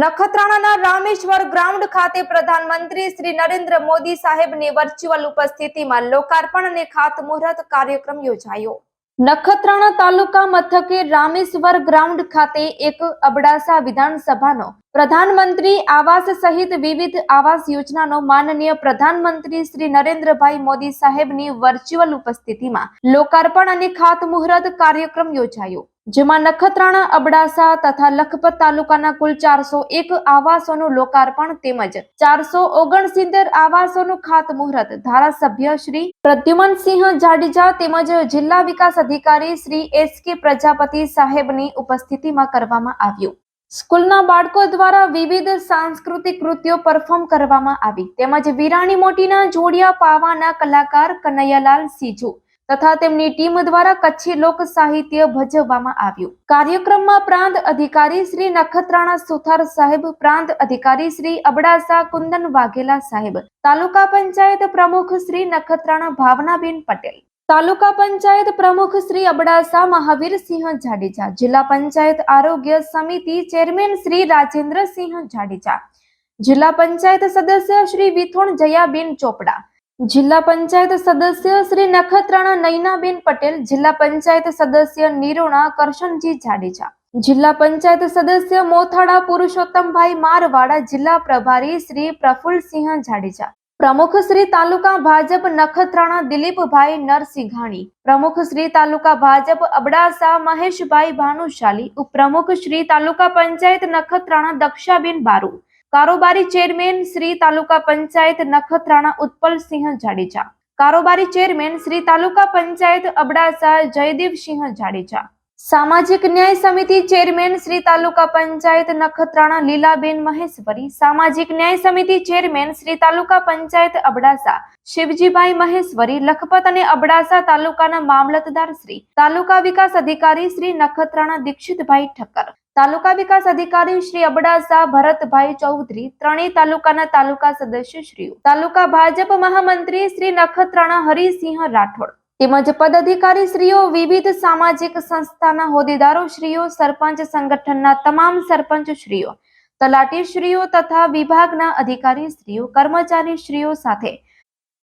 નખત્રાણાના Rameshwar ground ખાતે પ્રધાનમંત્રી શ્રી નરેન્દ્ર મોદી સાહેબની વર્ચ્યુઅલ ઉપસ્થિતિમાં લોકાર્પણ અને ખાતમુહૂર્ત કાર્યક્રમ યોજાયો. નખત્રાણા તાલુકા મથકે રામેશ્વર ગ્રાઉન્ડ ખાતે એક અબડાસા વિધાનસભાનો પ્રધાનમંત્રી આવાસ સહિત વિવિધ આવાસ યોજનાનો માનનીય પ્રધાનમંત્રી શ્રી નરેન્દ્રભાઈ મોદી સાહેબની વર્ચ્યુઅલ ઉપસ્થિતિમાં લોકાર્પણ અને ખાતમુહૂર્ત કાર્યક્રમ યોજાયો. જેમાં નખત્રાણા, અબડાસા તથા લખપત તાલુકાના કુલ ચારસો એક આવાસોનું લોકાર્પણ તેમજ ચારસો ઓગણસિત્તેર આવાસોનું ખાતમુહૂર્ત ધારાસભ્ય શ્રી પ્રદ્યુમનસિંહ જાડેજા તેમજ જિલ્લા વિકાસ અધિકારી શ્રી એસ કે પ્રજાપતિ સાહેબની ઉપસ્થિતિમાં કરવામાં આવ્યું. સ્કૂલના બાળકો દ્વારા વિવિધ સાંસ્કૃતિક કૃત્યો પરફોર્મ કરવામાં આવી. તેમજ વિરાણી મોટીના જોડિયા પાવાના કલાકાર કનૈયાલાલ સીજુ તથા તેમની ટીમ દ્વારા કચ્છી લોક સાહિત્ય ભજવવામાં આવ્યું. કાર્યક્રમમાં પ્રાંત અધિકારી શ્રી નખત્રાણા સુથાર સાહેબ, પ્રાંત અધિકારી શ્રી અબડાસા કુંદન વાઘેલા સાહેબ, તાલુકા પંચાયત પ્રમુખ શ્રી નખત્રાણા ભાવનાબેન પટેલ. તાલુકા પંચાયત પ્રમુખ શ્રી અબડાસા મહાવીરસિંહ જાડેજા, જિલ્લા પંચાયત આરોગ્ય સમિતિ ચેરમેન શ્રી રાજેન્દ્રસિંહ જાડેજા, જિલ્લા પંચાયત સદસ્ય શ્રી વિથોણ જયાબેન ચોપડા, જિલ્લા પંચાયત સદસ્ય શ્રી નખત્રાણા નૈનાબેન પટેલ, જિલ્લા પંચાયત સદસ્ય નિરોણા કરશનજી જાડેજા, જિલ્લા પંચાયત સદસ્ય મોથાળા પુરુષોત્તમભાઈ મારવાડા, જિલ્લા પ્રભારી શ્રી પ્રફુલ્લસિંહ જાડેજા પ્રમુખ શ્રી તાલુકા ભાજપ નખત્રાણા દિલીપભાઈ નરસિંઘાણી, પ્રમુખ શ્રી તાલુકા ભાજપ અબડાસા મહેશભાઈ ભાનુશાલી, ઉપપ્રમુખ શ્રી તાલુકા પંચાયત નખત્રાણા દક્ષાબેન બારુ, કારોબારી ચેરમેન શ્રી તાલુકા પંચાયત નખત્રાણા ઉત્પલસિંહ જાડેજા, કારોબારી ચેરમેન શ્રી તાલુકા પંચાયત અબડાસા જયદેવસિંહ જાડેજા સામાજિક ન્યાય સમિતિ ચેરમેન શ્રી તાલુકા પંચાયત નખત્રાણા લીલાબેન મહેશ્વરી, સામાજિક ન્યાય સમિતિ ચેરમેન શ્રી તાલુકા પંચાયત અબડાસા, શિવજીભાઈ મહેશ્વરી, લખપત અને અબડાસા તાલુકાના મામલતદાર શ્રી, તાલુકા વિકાસ અધિકારી શ્રી નખત્રાણા દીક્ષિતભાઈ ઠક્કર, તાલુકા વિકાસ અધિકારી શ્રી અબડાસા ભરતભાઈ ચૌધરી, ત્રણેય તાલુકાના તાલુકા સદસ્ય શ્રી તાલુકા ભાજપ મહામંત્રી શ્રી નખત્રાણા હરિસિંહ રાઠોડ તેમજ પદાધિકારી શ્રીઓ, વિવિધ સામાજિક સંસ્થાના હોદેદારો શ્રીઓ, સરપંચ સંગઠનના તમામ સરપંચ શ્રીઓ, તલાટી શ્રીઓ તથા વિભાગના અધિકારી શ્રીઓ, કર્મચારી શ્રીઓ સાથે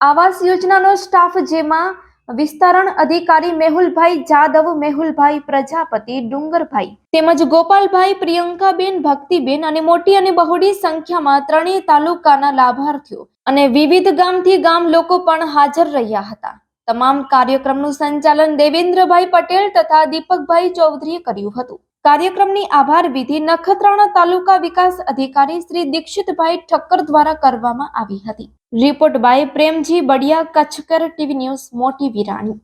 આવાસ યોજનાનો સ્ટાફ જેમાં વિસ્તરણ અધિકારી મેહુલભાઈ જાદવ, મેહુલભાઈ પ્રજાપતિ, ડુંગરભાઈ તેમજ ગોપાલભાઈ પ્રિયંકાબેન, ભક્તિબેન અને મોટી અને બહોળી સંખ્યામાં ત્રણેય તાલુકાના લાભાર્થીઓ અને વિવિધ ગામથી ગામ લોકો પણ હાજર રહ્યા હતા. તમામ કાર્યક્રમનું સંચાલન દેવેન્દ્રભાઈ પટેલ તથા દીપકભાઈ ચૌધરીએ કર્યું હતું. કાર્યક્રમની આભાર વિધિ નખત્રાણા તાલુકા વિકાસ અધિકારી શ્રી દીક્ષિતભાઈ ઠક્કર દ્વારા કરવામાં આવી હતી. Report by Premji Badiya, કચ્છકર TV news, Moti Virani.